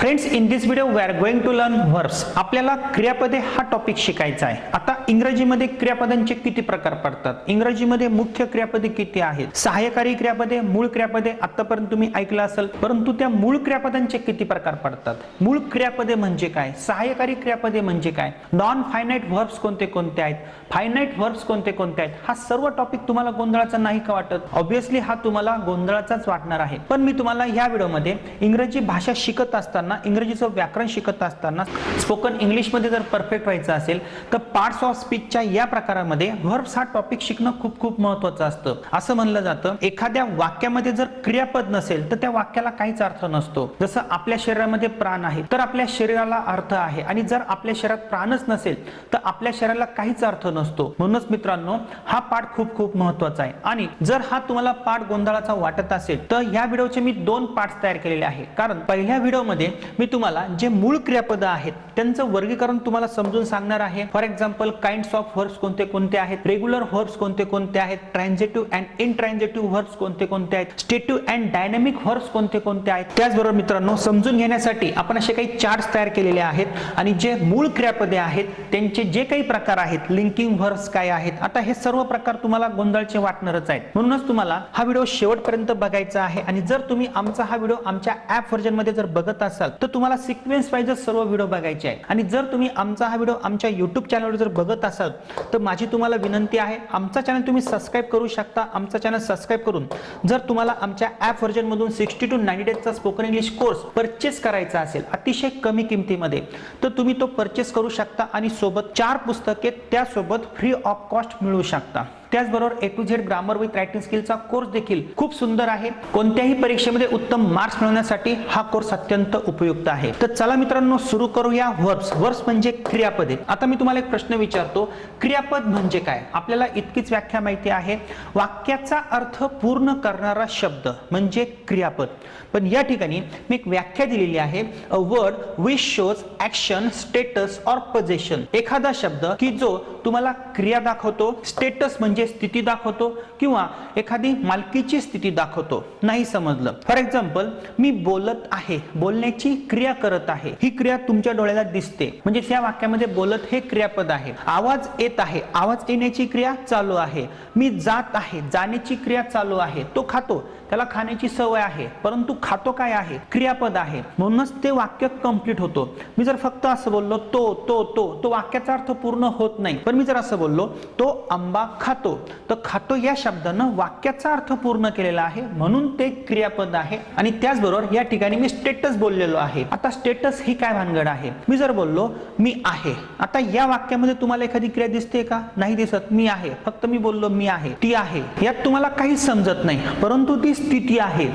Friends in this video we are going to learn verbs आपल्याला क्रियापदे हा topic शिकायचा आहे. आता इंग्रजीमध्ये क्रियापदांचे किती प्रकार पडतात? इंग्रजीमध्ये मुख्य क्रियापदे किती आहेत? सहाय्यकारी क्रियापदे मूळ क्रियापदे आतापर्यंत तुम्ही ऐकलं असेल परंतु त्या मूळ क्रियापदांचे किती प्रकार पडतात? मूळ क्रियापदे म्हणजे काय? सहाय्यकारी क्रियापदे म्हणजे काय? नॉन फायनाईट व्हर्ब्स कोणते कोणते आहेत? फायनाईट व्हर्ब्स कोणते कोणते आहेत? हा सर्व टॉपिक तुम्हाला गोंधळाचा नाही का वाटत? ऑब्विसली हा तुम्हाला गोंधळाचाच वाटणार आहे. पण मी तुम्हाला या व्हिडिओमध्ये इंग्रजी भाषा शिकत असताना इंग्रजीचं व्याकरण शिकत असताना स्पोकन इंग्लिशमध्ये जर परफेक्ट व्हायचं असेल तर पार्ट्स ऑफ स्पीचच्या या प्रकारामध्ये व्हर्ब्स हा टॉपिक शिकणं खूप खूप महत्वाचं असतं. असं म्हणलं जातं एखाद्या वाक्यामध्ये जर क्रियापद नसेल तर त्या वाक्याला काहीच अर्थ नसतो. जसं आपल्या शरीरामध्ये प्राण आहे तर आपल्या शरीराला अर्थ आहे. आणि जर आपल्या शरीरात प्राणच नसेल तर आपल्या शरीराला काहीच अर्थ नसतो. म्हणूनच मित्रांनो हा पाठ खूप खूप महत्त्वाचा आहे. आणि जर हा तुम्हाला पाठ गोंधळाचा वाटत असेल तर या व्हिडिओचे मी दोन पार्ट तयार केलेले आहे. कारण पहिल्या व्हिडिओमध्ये मी तुम्हाला जे मूळ क्रियापद आहेत त्यांचं वर्गीकरण तुम्हाला समजून सांगणार आहे. For example kinds of verbs कोणते कोणते आहेत? रेग्युलर व्हर्ब्स कोणते कोणते आहेत? ट्रान्झेटिव्ह अँड इनट्रान्झेटिव्ह व्हर्ब्स कोणते कोणते आहेत? स्टेटिव्ह अँड डायनॅमिक व्हर्ब्स कोणते कोणते आहेत? त्याचबरोबर मित्रांनो समजून घेण्यासाठी आपण असे काही चार्ट्स तयार केलेले आहेत आणि जे मूळ क्रियापदे आहेत त्यांचे जे काही प्रकार आहेत लिंकिंग व्हर्ब्स काय आहेत? आता हे सर्व प्रकार तुम्हाला गोंधळचे वाटणारच आहेत. म्हणूनच तुम्हाला हा व्हिडिओ शेवटपर्यंत बघायचा आहे आणि जर तुम्ही आमचा हा व्हिडिओ आमच्या ऍप व्हर्जनमध्ये जर बघत असाल तर तुम्हाला सिक्वेन्स वाईज सर्व व्हिडिओ बघायचे आहे आणि जर तुम्ही आमचा हा व्हिडिओ आमच्या युट्यूब चॅनलवर जर बघत असाल तर माझी तुम्हाला विनंती आहे आमचा चॅनल तुम्ही सबस्क्राईब करू शकता आमचा चॅनल सबस्क्राईब करून जर तुम्हाला आमच्या ॲप व्हर्जनमधून सिक्स्टी टू नाईन्टी डेजचा स्पोकन इंग्लिश कोर्स परचेस करायचा असेल अतिशय कमी किमतीमध्ये तर तुम्ही तो परचेस करू शकता आणि सोबत चार पुस्तके त्यासोबत फ्री ऑफ कॉस्ट मिळू शकता. त्याचबरोबर A to Z grammar with writing स्किलचा course देखील खूप सुंदर आहे. कोणत्याही परीक्षेमध्ये उत्तम मार्क्स मिळवण्यासाठी हा कोर्स अत्यंत उपयुक्त आहे. तर चला मित्रांनो सुरू करूया व्हर्ब्स व्हर्ब्स म्हणजे क्रियापदे. आता मी तुम्हाला एक प्रश्न विचारतो. क्रियापद म्हणजे काय? आपल्याला इतकीच व्याख्या माहिती आहे. वाक्याचा अर्थ पूर्ण करणारा शब्द म्हणजे क्रियापद. पण या ठिकाणी मी एक व्याख्या दिलेली आहे. A word which shows action status or position एखादा शब्द की जो तुम्हाला क्रिया दाखवतो स्टेटस म्हणजे म्हणजे स्थिती दाखवतो किंवा एखादी मालकीची स्थिती दाखवतो. नाही समजलं. फॉर एक्झाम्पल मी बोलत आहे. बोलण्याची क्रिया करत आहे. ही क्रिया तुमच्या डोळ्याला दिसते. म्हणजे त्या वाक्यामध्ये बोलत हे क्रियापद आहे. आवाज येत आहे. आवाज येण्याची क्रिया चालू आहे. मी जात आहे. जाण्याची क्रिया चालू आहे. तो खातो. त्याला खाण्याची सवय आहे परंतु खातो काय आहे? क्रियापद आहे. म्हणूनच ते वाक्य कंप्लीट होतो. मी जर फक्त असं बोललो तो तो तो तो वाक्याचा अर्थ पूर्ण होत नाही. पण मी जर असं बोललो तो आंबा खातो तर खातो या शब्दानं वाक्याचा अर्थ पूर्ण केलेला आहे. म्हणून ते क्रियापद आहे. आणि त्याचबरोबर या ठिकाणी मी स्टेटस बोललेलो आहे. आता स्टेटस ही काय भानगड आहे? मी जर बोललो मी आहे. आता या वाक्यामध्ये तुम्हाला एखादी क्रिया दिसते का? नाही दिसत. मी आहे. फक्त मी बोललो मी आहे. ती आहे. यात तुम्हाला काहीच समजत नाही. परंतु ती स्थिती आहे.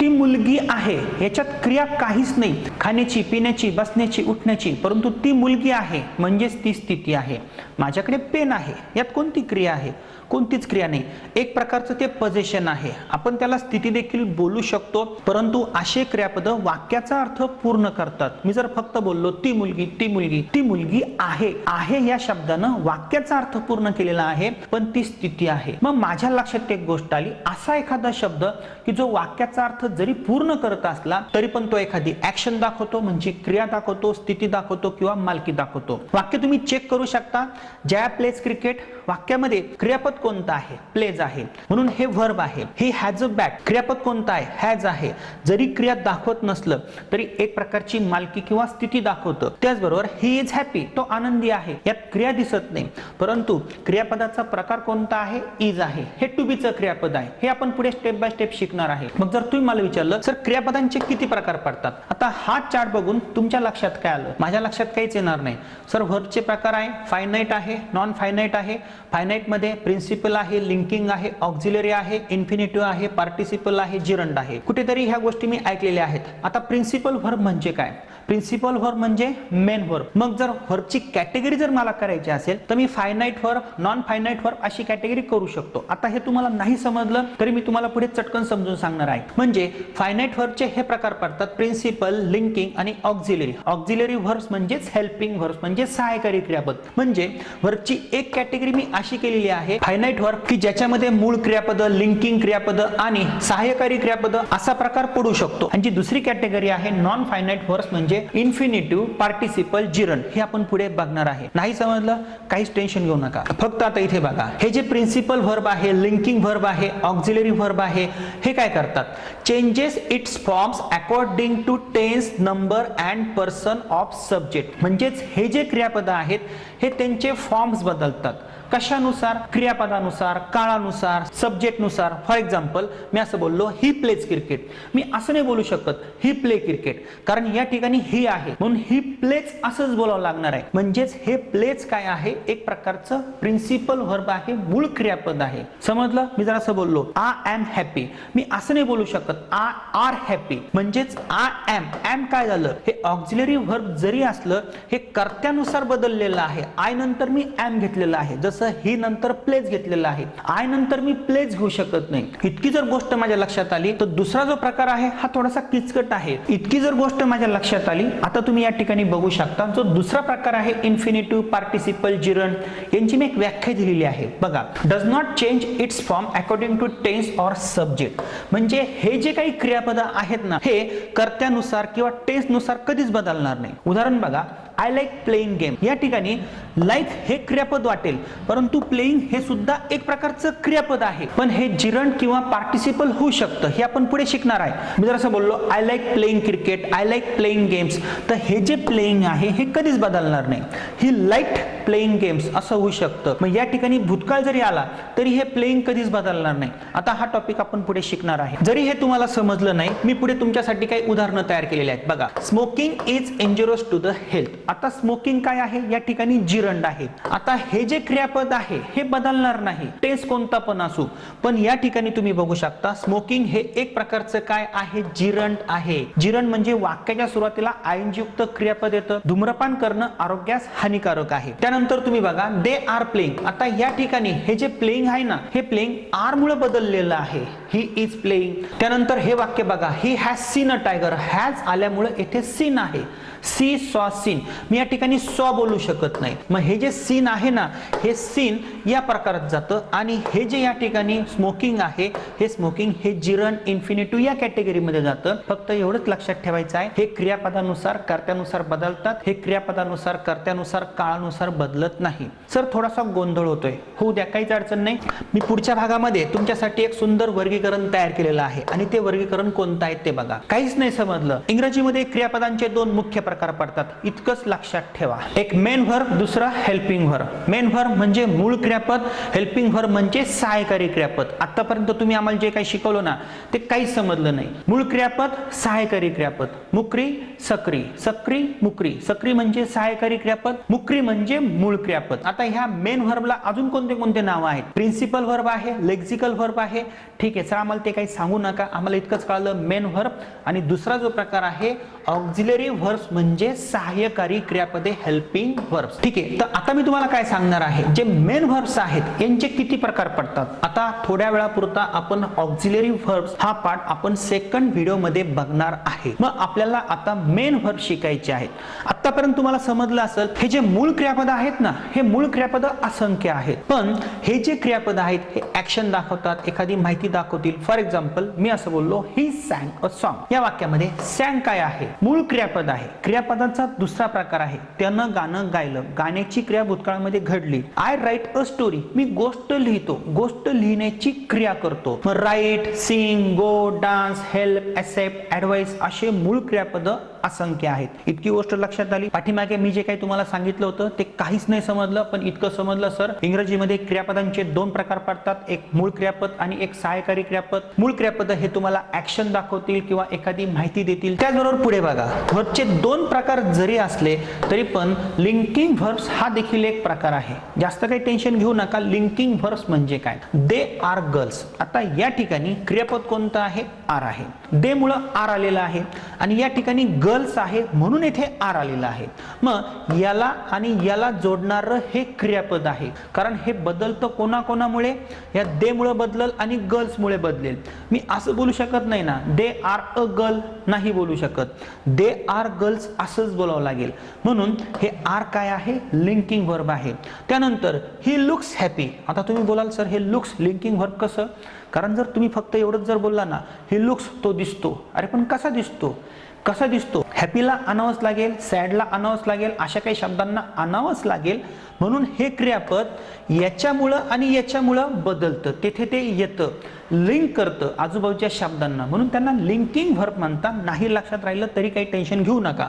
ती मुलगी आहे. याच्यात क्रिया काहीच नाही. खाण्याची पिण्याची बसण्याची उठण्याची. परंतु ती मुलगी आहे. म्हणजेच ती स्थिती आहे. माझ्याकडे पेन आहे. यात कोणती क्रिया आहे? कोणतीच क्रिया नाही. एक प्रकारचं ते पजेशन आहे. आपण त्याला स्थिती देखील बोलू शकतो परंतु असे क्रियापद वाक्याचा अर्थ पूर्ण करतात. मी जर फक्त बोललो ती मुलगी ती मुलगी ती मुलगी आहे आहे या शब्दानं वाक्याचा अर्थ पूर्ण केलेला आहे पण ती स्थिती आहे. मग माझ्या लक्षात एक गोष्ट आली. असा एखादा शब्द की जो वाक्याचा अर्थ जरी पूर्ण करत असला तरी पण तो एखादी ऍक्शन दाखवतो म्हणजे क्रिया दाखवतो स्थिती दाखवतो किंवा मालकी दाखवतो. वाक्य तुम्ही चेक करू शकता. जया प्लेस क्रिकेट वाक्यामध्ये क्रियापद कोणतं आहे? प्लेज आहे. म्हणून हे व्हर्ब आहे. ही हॅज अ बॅट क्रियापद कोणतं आहे? हॅज आहे. जरी क्रिया दाखवत नसलं तरी एक प्रकारची मालकी किंवा स्थिती दाखवतं. त्याचबरोबर ही इज हॅपी तो आनंदी आहे. यात क्रिया दिसत नाही. परंतु क्रियापदाचा प्रकार कोणता आहे? इज आहे. हे टू बीचं क्रियापद आहे. हे आपण पुढे स्टेप बाय स्टेप शिकणार आहे. मग जर तुम्ही मला विचारलं सर क्रियापदांचे किती प्रकार पडतात? आता हा चार्ट बघून तुमच्या लक्षात काय आलं? माझ्या लक्षात काहीच येणार नाही. सर व्हर्बचे प्रकार आहे. फायनाईट आहे. नॉन फायनाईट आहे. फायनाईटमध्ये प्रिन्सिपल आहे लिंकिंग आहे ऑक्झिलरी आहे इन्फिनिटिव्ह आहे पार्टिसिपल आहे जिरंड आहे. कुठेतरी ह्या गोष्टी मी ऐकलेल्या आहेत. आता प्रिन्सिपल व्हर्ब म्हणजे काय? प्रिन्सिपल व्हर्ब म्हणजे मेन व्हर्ब मग जर व्हर्बची कॅटेगरी जर मला करायची असेल तर मी finite verb non finite verb अशी कॅटेगरी करू शकतो. आता हे तुम्हाला नाही समजलं तरी मी तुम्हाला पुढे चटकन समजून सांगणार आहे. म्हणजे फायनाईट व्हर्बचे हे प्रकार पडतात प्रिन्सिपल लिंकिंग आणि ऑक्झिलरी ऑक्झिलरी व्हर्ब्स म्हणजेच हेल्पिंग व्हर्ब्स म्हणजे सहायकारी क्रियापद. म्हणजे व्हर्बची एक कॅटेगरी मी अशी केलेली आहे. फायनाईट वर्क की ज्याच्यामध्ये मूळ क्रियापद लिंकिंग क्रियापद आणि सहाय्यकारी क्रियापद असा प्रकार पडू शकतो. आणि जी दुसरी कॅटेगरी आहे नॉन फायनाईट व्हर्ब्स म्हणजे म्हणजे इन्फिनिटिव्ह पार्टिसिपल जिरन हे आपण पुढे बघणार आहे. नाही समजलं? काहीच टेन्शन घेऊ नका. फक्त आता इथे बघा. हे जे प्रिन्सिपल व्हर्ब आहे लिंकिंग व्हर्ब आहे ऑक्झिलरी व्हर्ब आहे हे काय करतात? Changes its forms according to tense number and person of subject म्हणजेच हे जे क्रियापद आहेत हे त्यांचे फॉर्म्स बदलतात. कशानुसार क्रियापदानुसार काळानुसार सब्जेक्टनुसार फॉर एक्झाम्पल मी असं बोललो ही प्लेज क्रिकेट मी असं नाही बोलू शकत ही प्ले क्रिकेट कारण या ठिकाणी ही आहे. म्हणून ही प्लेच असंच बोलावं लागणार आहे. म्हणजेच हे प्लेज काय आहे? एक प्रकारचं प्रिन्सिपल व्हर्ब आहे मूळ क्रियापद आहे. समजलं? मी जर असं बोललो आय एम हॅपी मी असं नाही बोलू शकत आय आर हॅपी म्हणजेच आय एम एम काय झालं? हे ऑक्झिलरी व्हर्ब जरी असलं हे कर्त्यानुसार बदललेलं आहे. आय नंतर मी एम घेतलेलं आहे. जसं ही नंतर प्लेज घेतलेलं आहे. आय नंतर मी प्लेज घेऊ शकत नाही. इतकी जर गोष्ट माझ्या लक्षात आली तर दुसरा जो प्रकार आहे हा थोडासा किचकट आहे. इतकी जर गोष्ट माझ्या लक्षात आली आता तुम्ही या ठिकाणी बघू शकता जो दुसरा प्रकार आहे इन्फिनिटिव्ह पार्टिसिपल जिरण यांची मी एक व्याख्या दिलेली आहे. बघा does not change its form according to tense or subject म्हणजे हे जे काही क्रियापद आहेत ना हे कर्त्यानुसार किंवा टेन्सनुसार कधीच बदलणार नाही. उदाहरण बघा आय लाईक प्लेइंग गेम या ठिकाणी लाईक हे क्रियापद वाटेल. परंतु प्लेइंग हे सुद्धा एक प्रकारचं क्रियापद आहे. पण हे जिरण किंवा पार्टिसिपल होऊ शकतं. हे आपण पुढे शिकणार आहे. मी जर असं बोललो I like playing cricket I like playing games तर हे जे प्लेइंग आहे हे कधीच बदलणार नाही. ही लाइट प्लेइंग गेम्स असं होऊ शकतं. मग या ठिकाणी भूतकाळ जरी आला तरी हे प्लेइंग कधीच बदलणार नाही. आता हा टॉपिक आपण पुढे शिकणार आहे. जरी हे तुम्हाला समजलं नाही मी पुढे तुमच्यासाठी काही उदाहरणं तयार केलेली आहेत. बघा smoking is injurious to the health आता स्मोकिंग काय आहे? या ठिकाणी जिरंड आहे. आता हे जे क्रियापद आहे हे बदलणार नाही. टेस्ट कोणता पण असू. पण या ठिकाणी तुम्ही बघू शकता स्मोकिंग हे एक प्रकारचं काय आहे? जिरंड आहे. जिरंड म्हणजे वाक्याच्या सुरुवातीला आयनयुक्त क्रियापद येतं. धूम्रपान करणं आरोग्यास हानिकारक आहे. त्यानंतर तुम्ही बघा दे आर प्लेइंग आता या ठिकाणी हे जे प्लेइंग आहे ना हे प्लेइंग आर मुळे बदललेलं आहे. ही इज प्लेइंग त्यानंतर हे वाक्य बघा he has seen a tiger has आल्यामुळे येथे सीन आहे. सी सॉ सीन. मी या ठिकाणी सॉ बोलू शकत नाही. मग हे जे सीन आहे ना हे सीन या प्रकारात जातं आणि हे जे या ठिकाणी स्मोकिंग आहे हे स्मोकिंग हे जिरण इन्फिनिटिव्ह या कॅटेगरीमध्ये जातं. फक्त एवढंच लक्षात ठेवायचं आहे हे क्रियापदानुसार कर्त्यानुसार बदलतात हे क्रियापदानुसार कर्त्यानुसार काळानुसार बदलत नाही. सर थोडासा गोंधळ होतोय. होऊ द्या काहीच अडचण नाही. मी पुढच्या भागामध्ये तुमच्यासाठी एक सुंदर वर्गीकरण तयार केलेलं आहे आणि ते वर्गीकरण कोणतं आहे ते बघा. काहीच नाही समजलं. इंग्रजीमध्ये क्रियापदांचे दोन मुख्य प्रकार पडतात. इतकंच लक्षात ठेवा. एक मेन व्हर दुसरा हेल्पिंग व्हर मेन व्हर म्हणजे मूळ क्रियापद हेल्पिंग व्हर म्हणजे सहायकारी क्रियापद. आतापर्यंत तुम्ही आम्हाला जे काही शिकवलं ना ते काहीच समजलं नाही. मूळ क्रियापद सहायकारी क्रियापद. मुकरी सक्री. सक्री मुकरी. सक्री म्हणजे सहायकारी क्रियापद मुकरी म्हणजे मूळ क्रियापद. आता ह्या मेन व्हर्बला अजून कोणते कोणते नाव आहेत? प्रिन्सिपल व्हर्ब आहे लेक्झिकल व्हर्ब आहे. ठीक आहे सर आम्हाला ते काही सांगू नका. आम्हाला इतकंच कळलं मेन व्हर्ब आणि दुसरा जो प्रकार आहे ऑक्झिलरी व्हर्ब्स म्हणजे सहाय्यकारी क्रियापदे हेल्पिंग व्हर्ब्स ठीक आहे तर आता मी तुम्हाला काय सांगणार आहे? जे मेन व्हर्ब्स आहेत यांचे किती प्रकार पडतात? आता थोड्या वेळापुरता आपण ऑक्झिलरी व्हर्ब्स हा पार्ट आपण सेकंड व्हिडिओमध्ये बघणार आहे. मग आपल्याला आता मेन व्हर्ब शिकायचे आहेत. आतापर्यंत तुम्हाला समजलं असेल हे जे मूळ क्रियापद आहेत ना हे मूळ क्रियापद असंख्य आहेत. पण हे जे क्रियापद आहेत हे ऍक्शन दाखवतात एखादी माहिती दाखवतील. फॉर एक्झाम्पल मी असं बोललो ही सॅंग अ सॉन्ग या वाक्यामध्ये सॅंग काय आहे? मूळ क्रियापद आहे. क्रियापदाचा दुसरा प्रकार आहे. त्यानं गाणं गायलं. गाण्याची क्रिया भूतकाळामध्ये घडली. आय राईट अ स्टोरी मी गोष्ट लिहितो. गोष्ट लिहिण्याची क्रिया करतो. मग write sing go dance help accept advice असे मूळ क्रियापद असंख्य आहेत. इतकी गोष्ट लक्षात आली. पाठीमागे मी जे काही तुम्हाला सांगितलं होतं ते काहीच नाही समजलं पण इतकं समजलं सर. इंग्रजीमध्ये क्रियापदांचे दोन प्रकार पडतात. एक मूळ क्रियापद आणि एक सहायकारी क्रियापद. मूळ क्रियापद हे तुम्हाला ऍक्शन दाखवतील किंवा एखादी माहिती देतील. त्याचबरोबर पुढे बघा. व्हर्बचे दोन प्रकार जरी असले तरी पण लिंकिंग व्हर्ब्स हा देखील एक प्रकार आहे. जास्त काही टेन्शन घेऊ नका. लिंकिंग व्हर्ब्स म्हणजे काय? दे आर गर्ल्स आता या ठिकाणी क्रियापद कोणतं आहे? आर आहे. दे मुळे आर आलेलं आहे. आणि या ठिकाणी गर्ल्स आहे म्हणून येथे आर आलेला आहे. मग याला आणि याला जोडणारं हे क्रियापद आहे. कारण हे बदलतं कोणाकोणामुळे? या दे मुळे बदलल आणि गर्ल्स मुळे बदलेल. मी असं बोलू शकत नाही ना. दे आर अ गर्ल नाही बोलू शकत. दे आर गर्ल्स असंच बोलावं लागेल. म्हणून हे आर काय आहे? लिंकिंग व्हर्ब आहे. त्यानंतर ही लुक्स हॅपी आता तुम्ही बोलाल सर हे लुक्स लिंकिंग व्हर्ब कसं? कारण जर तुम्ही फक्त एवढंच जर बोलला ना ही लुक्स तो दिसतो. अरे पण कसा दिसतो? कसा दिसतो? हॅपीला आणावंच लागेल सॅडला आणावंच लागेल अशा काही शब्दांना आणावंच लागेल. म्हणून हे क्रियापद याच्यामुळं आणि याच्यामुळं बदलतं. तेथे ते येतं लिंक करतं आजूबाजूच्या शब्दांना. म्हणून त्यांना लिंकिंग व्हर्ब म्हणतात. नाही लक्षात राहिलं तरी काही टेन्शन घेऊ नका.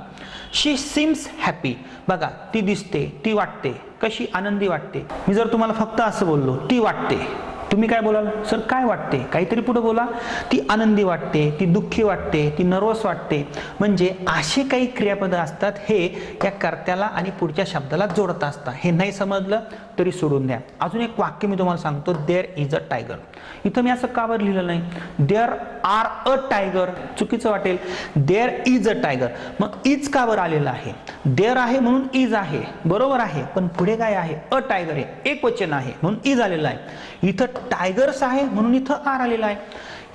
शी सिम्स हॅपी बघा ती दिसते ती वाटते. कशी आनंदी वाटते. मी जर तुम्हाला फक्त असं बोललो ती वाटते. तुम्ही काय बोलाल? सर काय वाटते? काहीतरी पुढे बोला. ती आनंदी वाटते ती दुःखी वाटते ती नर्वस वाटते. म्हणजे असे काही क्रियापदं असतात हे या कर्त्याला आणि पुढच्या शब्दाला जोडत असतात. हे नाही समजलं? तरी सोडून द्या. अजून एक वाक्य मी तुम्हाला सांगतो देअर इज अ टायगर इथं मी असं कावर लिहिलं नाही? देअर आर अ टायगर चुकीचं वाटेल. देअर इज अ टायगर मग इज कावर आलेलं आहे? देअर आहे म्हणून इज आहे. बरोबर आहे पण पुढे काय आहे? अ टायगर आहे. एक वचन आहे म्हणून इज आलेलं आहे. इथं टायगर्स आहे म्हणून इथं आर आलेला आहे.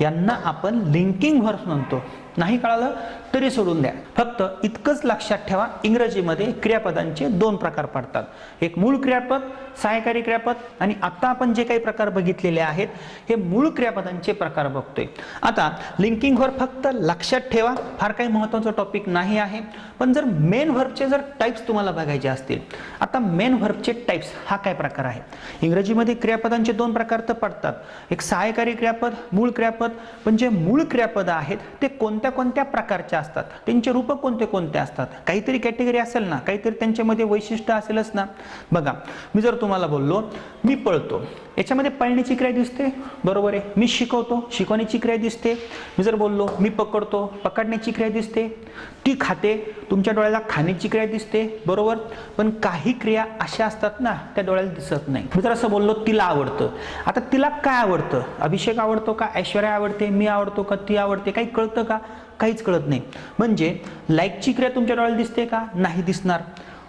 यांना आपण लिंकिंग व्हर्स म्हणतो. नाही कळालं? तरी सोडून द्या. फक्त इतकंच लक्षात ठेवा इंग्रजीमध्ये क्रियापदांचे दोन प्रकार पडतात. एक मूळ क्रियापद सहाय्यकारी क्रियापद आणि आता आपण जे काही प्रकार बघितलेले आहेत हे मूळ क्रियापदांचे प्रकार बघतोय. आता लिंकिंग वर फक्त लक्षात ठेवा. फार काही महत्वाचं टॉपिक नाही आहे. पण जर मेन व्हर्बचे जर टाईप्स तुम्हाला बघायचे असतील आता मेन व्हर्बचे टाईप्स हा काय प्रकार आहे? इंग्रजीमध्ये क्रियापदांचे दोन प्रकार तर पडतात. एक सहाय्यकारी क्रियापद मूळ क्रियापद क्रियापद पण जे मूळ क्रियापद आहेत ते कोणत्या कोणत्या प्रकारचे असतात? त्यांचे रूप कोणते कोणते असतात? काहीतरी कॅटेगरी असेल ना काहीतरी त्यांच्यामध्ये वैशिष्ट्य असेलच ना. बघा मी जर तुम्हाला बोललो मी पळतो. याच्यामध्ये पळण्याची क्रिया दिसते. बरोबर आहे. मी शिकवतो शिकवण्याची क्रिया दिसते. मी जर बोललो मी पकडतो पकडण्याची क्रिया दिसते. ती खाते तुमच्या डोळ्याला खाण्याची क्रिया दिसते. बरोबर? पण काही क्रिया अशा असतात ना त्या डोळ्याला दिसत नाही. मी जर असं बोललो तिला आवडतं. आता तिला काय आवडतं? अभिषेक आवडतो का? ऐश्वर्या आवडते मी आवडतो का? ती आवडते? काही कळतं का? काहीच कळत नाही. म्हणजे लाईकची क्रिया तुमच्या डोळ्याला दिसते का? नाही दिसणार.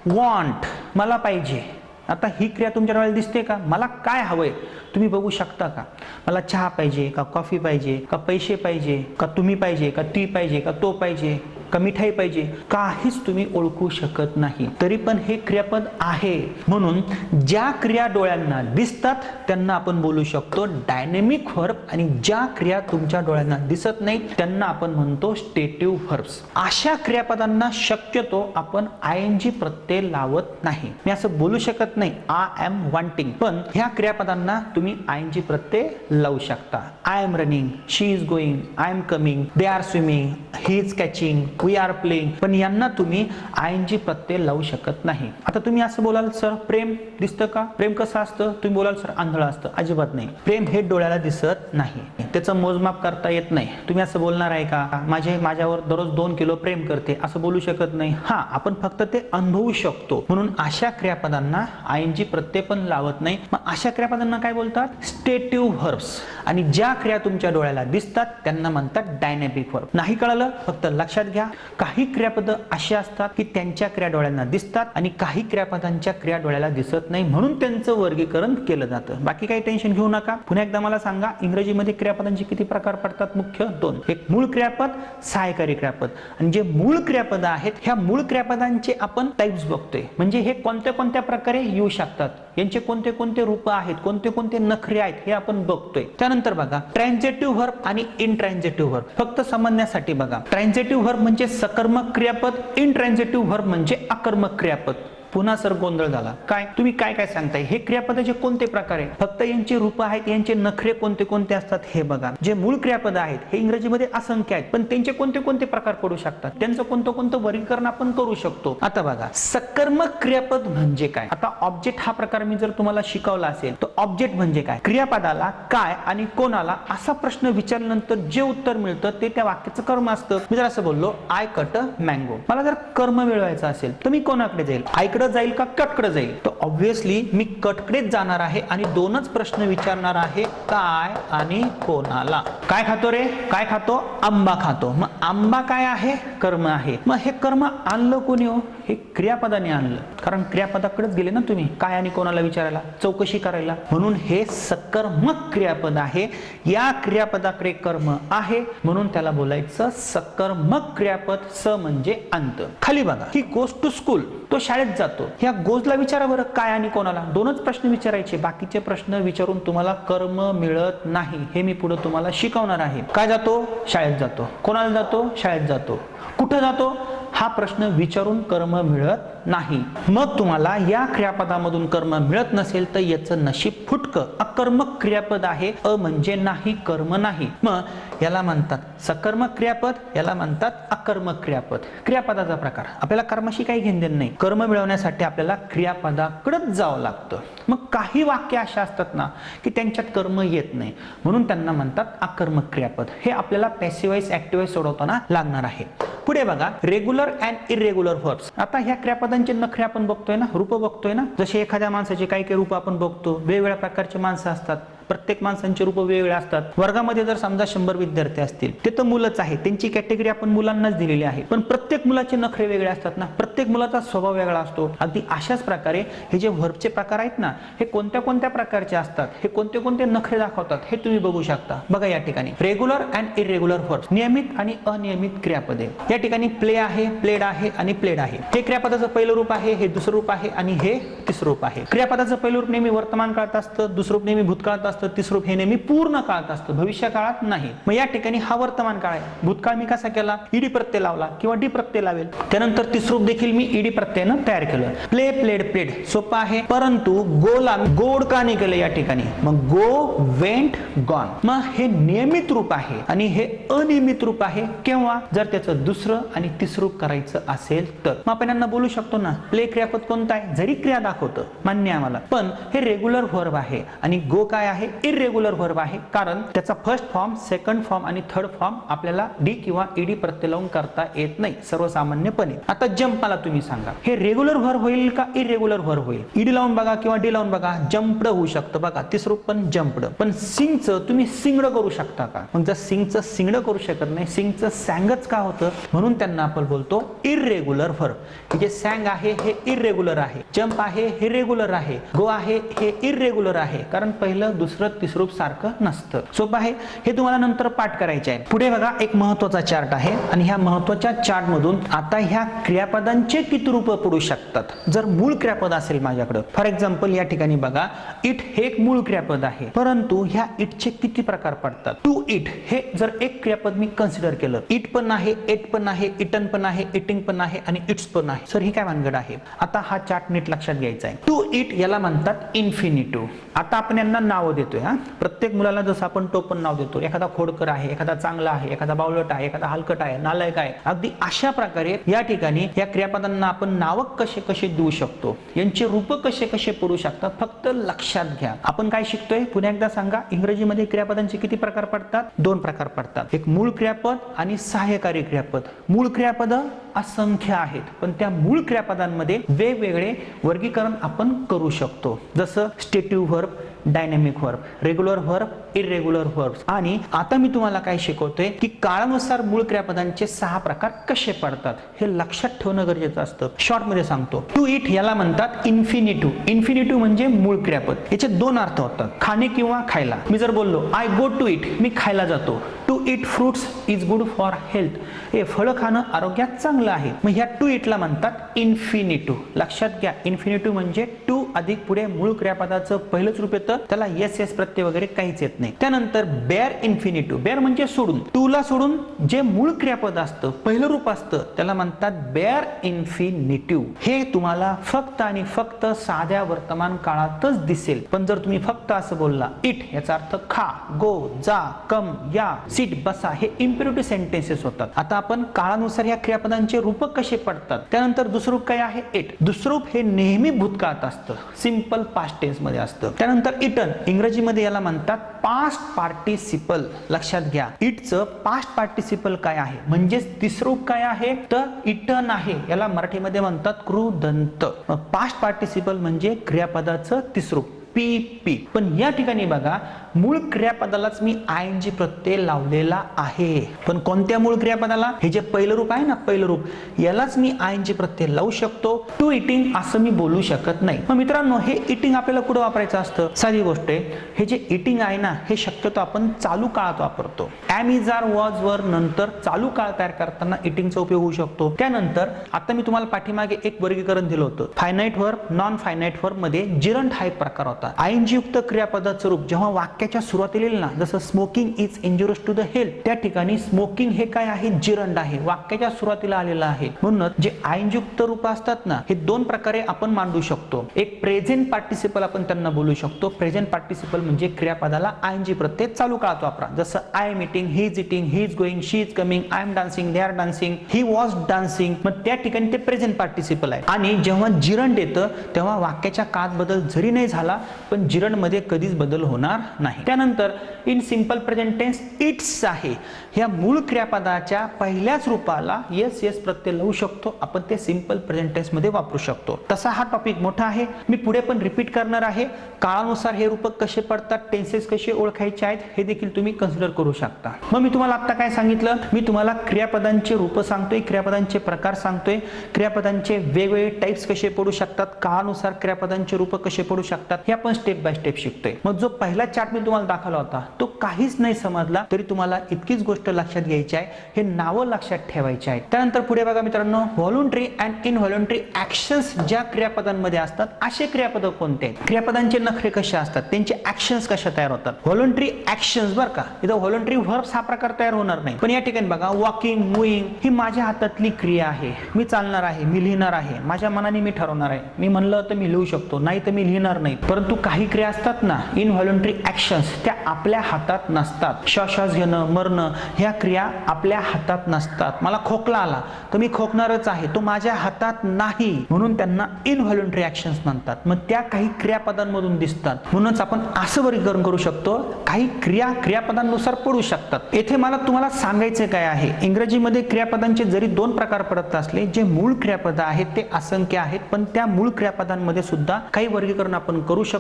वॉन्ट मला पाहिजे. आता ही क्रिया तुमच्या डोळ्याला दिसते का? मला काय हवंय? तुम्ही बघू शकता का? मला चहा पाहिजे का कॉफी पाहिजे का पैसे पाहिजे का तुम्ही पाहिजे का ती पाहिजे का तो पाहिजे? का मिठाई पाहिजे. काहीच तुम्ही ओळखू शकत नाही. तरी पण हे क्रियापद आहे. म्हणून ज्या क्रिया डोळ्यांना दिसतात त्यांना आपण बोलू शकतो डायनेमिक व्हर्ब आणि ज्या क्रिया तुमच्या डोळ्यांना दिसत नाही त्यांना आपण म्हणतो स्टेटिव्ह व्हर्ब्स अशा क्रियापदांना शक्यतो आपण आय एन जी प्रत्यय लावत नाही. मी असं बोलू शकत नाही. आय एम वॉन्टिंग पण ह्या क्रियापदांना तुम्ही आय एन जी प्रत्यय लावू शकता. I am running she is going I am coming they are swimming he is catching we are playing पण यांना तुम्ही आय एन जी प्रत्यय लावू शकत नाही. आता तुम्ही असं बोलाल सर प्रेम दिसतं का? प्रेम कसं असतं? तुम्ही बोलाल सर आंधळ असतं. अजिबात नाही. प्रेम हे डोळ्याला दिसत नाही. त्याचं मोजमाप करता येत नाही. तुम्ही असं बोलणार आहे का? माझे माझ्यावर दररोज दोन किलो प्रेम करते. असं बोलू शकत नाही. हा आपण फक्त ते अनुभवू शकतो. म्हणून अशा क्रियापदांना आय एन जी प्रत्यय पण लावत नाही. मग अशा क्रियापदांना काय बोलतात? स्टेटिव्ह व्हर्ब्स आणि ज्या क्रिया तुमच्या डोळ्याला दिसतात त्यांना म्हणतात डायनॅमिक व्हर्ब नाही कळलं? फक्त लक्षात घ्या. काही क्रियापद अशी असतात की त्यांच्या क्रिया डोळ्यांना दिसतात आणि काही क्रियापदांच्या क्रिया डोळ्याला दिसत नाही म्हणून त्यांचं वर्गीकरण केलं जातं. बाकी काही टेन्शन घेऊ नका. पुन्हा एकदा मला सांगा इंग्रजीमध्ये क्रियापदांचे किती प्रकार पडतात? मुख्य दोन. एक मूळ क्रियापद सहायकारी क्रियापद. आणि जे मूळ क्रियापद आहेत ह्या मूळ क्रियापदांचे आपण टाइप्स बघतोय. म्हणजे हे कोणत्या कोणत्या प्रकारे येऊ शकतात? यांचे कोणते कोणते रूप आहेत? कोणते कोणते नखरे आहेत? हे आपण बघतोय. त्यानंतर बघा ट्रान्झेटिव्ह व्हर्ब आणि इनट्रान्झेटिव्ह व्हर्ब फक्त समजण्यासाठी बघा. ट्रान्झेटिव्ह व्हर्ब म्हणजे म्हणजे सकर्मक क्रियापद इनट्रान्झेटिव्ह व्हर्ब म्हणजे आकर्मक क्रियापद. पुन्हा सर गोंधळ झाला. काय? तुम्ही काय काय सांगताय? हे क्रियापदाचे कोणते प्रकार आहे फक्त यांचे रूप आहेत यांचे नखरे कोणते कोणते असतात हे बघा. जे मूळ क्रियापद आहेत हे इंग्रजीमध्ये असंख्य आहेत पण त्यांचे कोणते कोणते प्रकार पडू शकतात? त्यांचं कोणतं कोणतं वर्गीकरण आपण करू शकतो? आता बघा सकर्मक क्रियापद म्हणजे काय? आता ऑब्जेक्ट हा प्रकार मी जर तुम्हाला शिकवला असेल तर ऑब्जेक्ट म्हणजे काय? क्रियापदाला काय आणि कोणाला असा प्रश्न विचारल्यानंतर जे उत्तर मिळतं ते त्या वाक्याचं कर्म असतं. मी जर असं बोललो आय कट मँगो. मला जर कर्म मिळवायचं असेल तर मी कोणाकडे जाईल? आईकडे जाईल का कटकडे जाईल? तर ऑब्व्हियसली मी कटकडेच जाणार आहे आणि दोनच प्रश्न विचारणार आहे काय आणि कोणाला. काय खातो रे? काय खातो? आंबा खातो. मग आंबा काय आहे? कर्म आहे. मग हे कर्म आणलं कोणी हो? हे क्रियापदाने आणलं. कारण क्रियापदाकडेच गेले ना तुम्ही. काय आणि कोणाला विचारायला? चौकशी करायला. म्हणून हे सकर्मक क्रियापद आहे. या क्रियापदाकडे कर्म आहे. म्हणून त्याला बोलायचं सकर्मक क्रियापद स म्हणजे अंत. खाली बघा. ही गोज टू स्कूल तो शाळेत जातो. ह्या गोजला विचारा बरं काय आणि कोणाला? दोनच प्रश्न विचारायचे. बाकीचे प्रश्न विचारून तुम्हाला कर्म मिळत नाही. हे मी पुढे तुम्हाला शिकवणार आहे. काय जातो? शाळेत जातो. कोणाला जातो? शाळेत जातो. कुठं जातो? हा प्रश्न विचारून कर्म मिळत नाही. मग तुम्हाला या क्रियापदामधून कर्म मिळत नसेल तर याचं नशीब फुटकं अकर्मक क्रियापद आहे. अ म्हणजे नाही कर्म नाही. मग याला म्हणतात सकर्मक क्रियापद याला म्हणतात अकर्मक क्रियापद. क्रियापदाचा प्रकार. आपल्याला कर्माशी काही घेण देणं नाही. कर्म मिळवण्यासाठी आपल्याला क्रियापदाकडेच जावं लागतं. मग काही वाक्य अशा असतात ना की त्यांच्यात कर्म येत नाही. म्हणून त्यांना म्हणतात अकर्मक क्रियापद. हे आपल्याला पॅसिवाईज ऍक्टिवाईज सोडवताना लागणार आहे. पुढे बघा रेग्युलर अँड इरेग्युलर वर्ब्स आता ह्या क्रियापदांचे नखरे आपण बघतोय ना रूप बघतोय ना? जसे एखाद्या माणसाचे काही काही रूप आपण बघतो वेगवेगळ्या प्रकारचे माणसं असतात. प्रत्येक माणसांचे रूप वेगवेगळे असतात. वर्गामध्ये जर समजा शंभर विद्यार्थी असतील ते तर मुलंच आहे त्यांची कॅटेगरी आपण मुलांनाच दिलेली आहे. पण प्रत्येक मुलाचे नखरे वेगळे असतात ना. प्रत्येक मुलाचा स्वभाव वेगळा असतो. अगदी अशाच प्रकारे हे जे व्हर्बचे प्रकार आहेत ना हे कोणत्या कोणत्या प्रकारचे असतात? हे कोणते कोणते नखरे दाखवतात? हे तुम्ही बघू शकता. बघा या ठिकाणी. रेग्युलर अँड इरेग्युलर वर्ब नियमित आणि अनियमित क्रियापदे. या ठिकाणी प्ले आहे प्लेड आहे आणि प्लेड आहे. हे क्रियापदाचं पहिलं रूप आहे हे दुसरं रूप आहे आणि हे तिसरं रूप आहे. क्रियापदाचं पहिलं रूप नेहमी वर्तमान काळात असतं दुसरं रूप नेहमी भूतकाळात असतं. असतं तिसरूप हे नेहमी पूर्ण काळात असतं भविष्य काळात नाही. मग या ठिकाणी हा वर्तमान काळ आहे. भूतकाळ मी कसा केला? ईडी प्रत्यय लावला किंवा डी प्रत्यय लावेल? त्यानंतर तिसरूप देखील मी ईडी प्रत्ययनं तयार केलं. प्ले प्लेड प्लेड सोपं आहे. परंतु गोला गोड का निघालं या ठिकाणी? मग गो वेंट गॉन. मग हे नियमित रूप आहे आणि हे अनियमित रूप आहे. केव्हा? जर त्याचं दुसरं आणि तिसरूप करायचं असेल तर. मग आपण यांना बोलू शकतो ना प्ले क्रियापद कोणता आहे? जरी क्रिया दाखवतं मान्य आम्हाला. पण हे रेग्युलर व्हर्ब आहे आणि गो काय आहे? इरेग्युलर व्हर्ब आहे. कारण त्याचा फर्स्ट फॉर्म सेकंड फॉर्म आणि थर्ड फॉर्म आपल्याला डी किंवा ईडी प्रत्यय लावून करता येत नाही सर्वसामान्यपणे. आता जम्प मला तुम्ही सांगा. हे रेग्युलर व्हर्ब होईल का इरेग्युलर व्हर्ब होईल? ईडी लावून बघा किंवा डी लावून बघा. जम्पड होऊ शकतं बघा. तिसरं पण जम्पड पण सिंगचं तुम्ही सिंगड करू शकता का? मग जर सिंगचं सिंगड करू शकत नाही सिंगचं सॅंगच का होतं? म्हणून त्यांना आपण बोलतो इरेग्युलर व्हर्ब जे सॅंग आहे हे इरेग्युलर आहे. जम्प आहे हे रेग्युलर आहे. गो आहे हे इरेग्युलर आहे. कारण पहिलं दुसरं तिसरं रूप सारखं नसतं. सोपं आहे? हे तुम्हाला नंतर पाठ करायचे आहे. पुढे बघा एक महत्त्वाचा चार्ट आहे आणि ह्या महत्त्वाच्या चार्ट मधून आता ह्या क्रियापदांचे किती रूप पडू शकतात? जर मूळ क्रियापद असेल माझ्याकडं फॉर एक्झाम्पल या ठिकाणी बघा इट हे एक मूळ क्रियापद आहे. परंतु ह्या इटचे किती प्रकार पडतात? टू इट हे जर एक क्रियापद मी कन्सिडर केलं इट पण आहे एट पण आहे इटन पण आहे इटिंग पण आहे आणि इट्स पण आहे. सर ही काय भानगड आहे? आता हा चार्ट नीट लक्षात घ्यायचा आहे. टू इट याला म्हणतात इन्फिनिटिव्ह आता आपण यांना नावं देतोय हा? प्रत्येक मुलाला जसं आपण टोपण नाव देतो एखादा खोडकर आहे एखादा चांगला आहे एखादा बावलट आहे एखादा हलकट आहे नालायक आहे अगदी अशा प्रकारे या ठिकाणी या क्रियापदांना आपण नावक कसे कसे देऊ शकतो यांचे रूप कसे कसे पडू शकतात फक्त लक्षात घ्या. आपण काय शिकतोय? पुन्हा एकदा सांगा इंग्रजीमध्ये क्रियापदांचे किती प्रकार पडतात? दोन प्रकार पडतात. एक मूळ क्रियापद आणि सहाय्यकारी क्रियापद. मूळ क्रियापद असंख्य आहेत पण त्या मूळ क्रियापदांमध्ये वेगवेगळे वर्गीकरण आपण करू शकतो. जसं stative verb dynamic verb regular verb irregular verb आणि आता मी तुम्हाला काय शिकवतोय की काळानुसार मूळ क्रियापदांचे सहा प्रकार कसे पडतात हे लक्षात ठेवणं गरजेचं असतं. शॉर्टमध्ये सांगतो. टू इट याला म्हणतात इन्फिनिटिव्ह इन्फिनिटिव्ह म्हणजे मूळ क्रियापद. याचे दोन अर्थ होतात. खाणे किंवा खायला. मी जर बोललो आय गो टू इट मी खायला जातो. To eat fruits is good for health हे फळं खाणं आरोग्यात चांगलं आहे. मग ह्या टू इटला म्हणतात इन्फिनिटिव्ह लक्षात घ्या. इन्फिनिटिव्ह म्हणजे टू अधिक पुढे मूळ क्रियापदाचं पहिलंच रूप येतं. त्याला एस एस प्रत्यय वगैरे काहीच येत नाही. त्यानंतर बेअर इन्फिनिटिव्ह बेअर म्हणजे सोडून. टूला सोडून जे मूळ क्रियापद असतं पहिलं रूप असतं त्याला म्हणतात बेअर इन्फिनिटिव्ह हे तुम्हाला फक्त आणि फक्त साध्या वर्तमान काळातच दिसेल. पण जर तुम्ही फक्त असं बोलला इट याचा अर्थ खा गो जा कम या सीट बसा हे इम्पेरेटिव्ह सेंटेन्सेस होतात. आता आपण काळानुसार या क्रियापदांचे रूप कसे पडतात? त्यानंतर दुसरं रूप काय आहे? इट दुसरूप हे नेहमी भूतकाळात असतं. सिंपल पास्ट टेन्समध्ये असतं. त्यानंतर इटन इंग्रजीमध्ये याला म्हणतात पास्ट पार्टिसिपल लक्षात घ्या. इटचं पास्ट पार्टिसिपल काय आहे? म्हणजेच तिसरूप काय आहे? तर इटन आहे. याला मराठीमध्ये म्हणतात कृदंत पास्ट पार्टिसिपल म्हणजे क्रियापदाचं तिसरूप पी पी. पण या ठिकाणी बघा मूळ क्रियापदालाच मी आय एन जी प्रत्यय लावलेला आहे. पण कोणत्या मूळ क्रियापदाला? हे जे पहिलं रूप आहे ना पहिलं रूप यालाच मी आय एन जी प्रत्यय लावू शकतो. टू इटिंग असं मी बोलू शकत नाही. मग मित्रांनो हे इटिंग आपल्याला कुठं वापरायचं असतं? साधी गोष्ट आहे हे जे इटिंग आहे ना हे शक्यतो आपण चालू काळात वापरतो. ॲम वॉज वर नंतर चालू काळ तयार करताना इटिंगचा उपयोग होऊ शकतो. त्यानंतर आता मी तुम्हाला पाठीमागे एक वर्गीकरण दिलं होतं. फायनाईट वर्ब नॉन फायनाईट वर्बमध्ये जिरंट हा एक प्रकार होता. होतात आयनजीयुक्त क्रियापदाचं रूप जेव्हा वाक्याच्या सुरुवातीला ना जसं smoking is injurious to the health त्या ठिकाणी स्मोकिंग हे काय आहे? जिरंड आहे. वाक्याच्या सुरुवातीला आलेलं आहे. म्हणूनच जे आयनयुक्त रूप असतात ना हे दोन प्रकारे आपण मांडू शकतो. एक प्रेझेंट पार्टिसिपल आपण त्यांना बोलू शकतो. प्रेझेंट पार्टिसिपल म्हणजे क्रियापदाला आयनजी प्रत्यय चालू काळात वापरा. जसं I am eating he is eating he is going she is coming I am dancing they are dancing he was dancing मग त्या ठिकाणी ते प्रेझेंट पार्टिसिपल आहे. आणि जेव्हा जिरंड येतं तेव्हा वाक्याच्या काळात बदल जरी नाही झाला पण जिरणमध्ये कधीच बदल होणार नाही. त्यानंतर in simple present tense its आहे. ह्या मूळ क्रियापदाच्या पहिल्याच रूपाला येस येस प्रत्यय लावू शकतो. आपण ते सिंपल प्रेझेंट टेन्समध्ये वापरू शकतो. तसा हा टॉपिक मोठा आहे. मी पुढे पण रिपीट करणार आहे. काळानुसार हे रूपक कसे पडतात टेन्सेस कसे ओळखायचे आहेत हे देखील तुम्ही कन्सिडर करू शकता. मग मी तुम्हाला आता काय सांगितलं? मी तुम्हाला क्रियापदांचे रूप सांगतोय क्रियापदांचे प्रकार सांगतोय. क्रियापदांचे वेगवेगळे टाइप्स कसे पडू शकतात? काळानुसार क्रियापदांचे रूप कसे पडू शकतात? या आपण स्टेप बाय स्टेप शिकतोय. मग जो पहिला चार्ट मी तुम्हाला दाखवला होता तो काहीच नाही समजला तरी तुम्हाला इतकीच गोष्ट लक्षात घ्यायची आहे. हे नावं लक्षात ठेवायचे आहे त्यानंतर पुढे बघा मित्रांनो व्हॉलंटरी अँड इनव्हॉलंटरी ऍक्शन्स ज्या क्रियापदांमध्ये असतात असे क्रियापद कोणते आहेत? क्रियापदांचे नखरे कसे असतात? त्यांचे ऍक्शन्स कशा तयार होतात? व्हॉलंटरी ऍक्शन्स बरं का? इथं व्हॉलंटरी व्हर्ब्स हा प्रकार तयार होणार नाही. पण या ठिकाणी बघा वॉकिंग मुईंग ही माझ्या हातातली क्रिया आहे. मी चालणार आहे मी लिहिणार आहे. माझ्या मनाने मी ठरवणार आहे. मी म्हणलं तर मी लिहू शकतो नाही तर मी लिहिणार नाही. परंतु काही क्रिया असतात ना इनव्हॉलंटरी ॲक्शन्स त्या आपल्या हातात नसतात. श्वास घेणं मरणं ह्या क्रिया आपल्या हातात नसतात. मला खोकला आला तर मी खोकणारच आहे. तो माझ्या हातात नाही. म्हणून त्यांना इनव्हॉलंटरी ॲक्शन्स म्हणतात. मग त्या काही क्रियापदांमधून दिसतात. म्हणूनच आपण असं वर्गीकरण करू शकतो काही क्रिया क्रियापदांनुसार पडू शकतात. येथे मला तुम्हाला सांगायचे काय आहे? इंग्रजीमध्ये क्रियापदांचे जरी दोन प्रकार पडत असले जे मूळ क्रियापद आहेत ते असंख्य आहेत पण त्या मूळ क्रियापदांमध्ये सुद्धा काही वर्गीकरण आपण करू शकतो.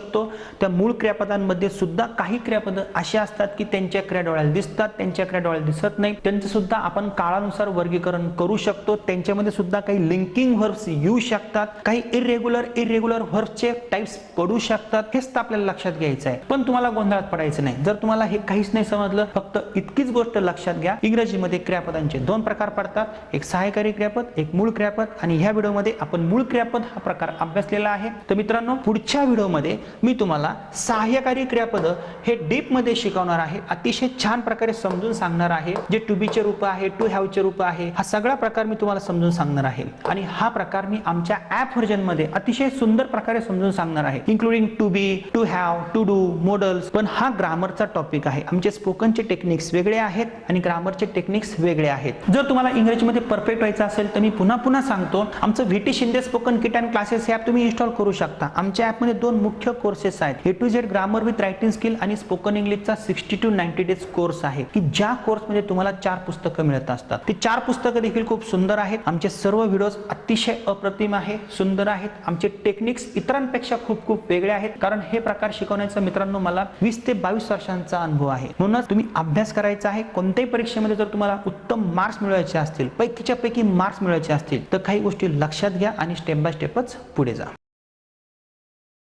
त्या मूळ क्रियापदांमध्ये सुद्धा काही क्रियापद असे असतात की त्यांच्या क्रिया डोळ्याला दिसतात त्यांच्या क्रिया डोळ्याला दिसत नाही. त्यांचं सुद्धा आपण काळानुसार वर्गीकरण करू शकतो. त्यांच्यामध्ये सुद्धा काही लिंकिंग व्हर्ब्स येऊ शकतात. काही इरेग्युलर इरेग्युलर व्हर्ब्सचे टाइप्स पडू शकतात. हेच तर आपल्याला लक्षात घ्यायचं आहे. पण तुम्हाला गोंधळात पडायचं नाही. जर तुम्हाला हे काहीच नाही समजलं फक्त इतकीच गोष्ट लक्षात घ्या. इंग्रजीमध्ये क्रियापदांचे दोन प्रकार पडतात. एक सहायकारी क्रियापद एक मूळ क्रियापद. आणि ह्या व्हिडिओमध्ये आपण मूळ क्रियापद हा प्रकार अभ्यासलेला आहे. तर मित्रांनो पुढच्या व्हिडिओमध्ये मी तुम्हाला सहाय्यकारी क्रियापद हे डीपमध्ये शिकवणार आहे. अतिशय छान प्रकारे समजून सांगणार आहे. जे टू बीचे रूप आहे टू हॅवचे रूप आहे हा सगळा प्रकार मी तुम्हाला समजून सांगणार आहे. आणि हा प्रकार मी आमच्या ऍप व्हर्जनमध्ये अतिशय सुंदर प्रकारे समजून सांगणार आहे. Including to be to have to do modals पण हा ग्रामरचा टॉपिक आहे. आमचे स्पोकनचे टेक्निक्स वेगळे आहेत आणि ग्रामरचे टेक्निक्स वेगळे आहेत. जर तुम्हाला इंग्रजीमध्ये परफेक्ट व्हायचं असेल तर मी पुन्हा पुन्हा सांगतो. आमचं VT Shinde spoken kit and classes हे ॲप तुम्ही इन्स्टॉल करू शकता. आमच्या ॲपमध्ये दोन मुख्य कोर्सेस आहेत. A to Z grammar with writing skill आणि स्पोकन इंग्लिशचा sixty to ninety days course आहे. की ज्या कोर्समध्ये तुम्हाला चार पुस्तकं मिळत असतात. ती चार पुस्तकं देखील खूप सुंदर आहेत. आमचे सर्व व्हिडिओज अतिशय अप्रतिम आहे सुंदर आहेत. आमचे टेक्निक्स इतरांपेक्षा खूप खूप वेगळे आहेत. कारण हे प्रकार शिकवण्याचा मित्रांनो मला वीस ते बावीस वर्षांचा अनुभव आहे. म्हणूनच तुम्ही अभ्यास करायचा आहे. कोणत्याही परीक्षेमध्ये जर तुम्हाला उत्तम मार्क्स मिळवायचे असतील पैकीच्या पैकी मार्क्स मिळवायचे असतील तर काही गोष्टी लक्षात घ्या आणि स्टेप बाय स्टेपच पुढे जा.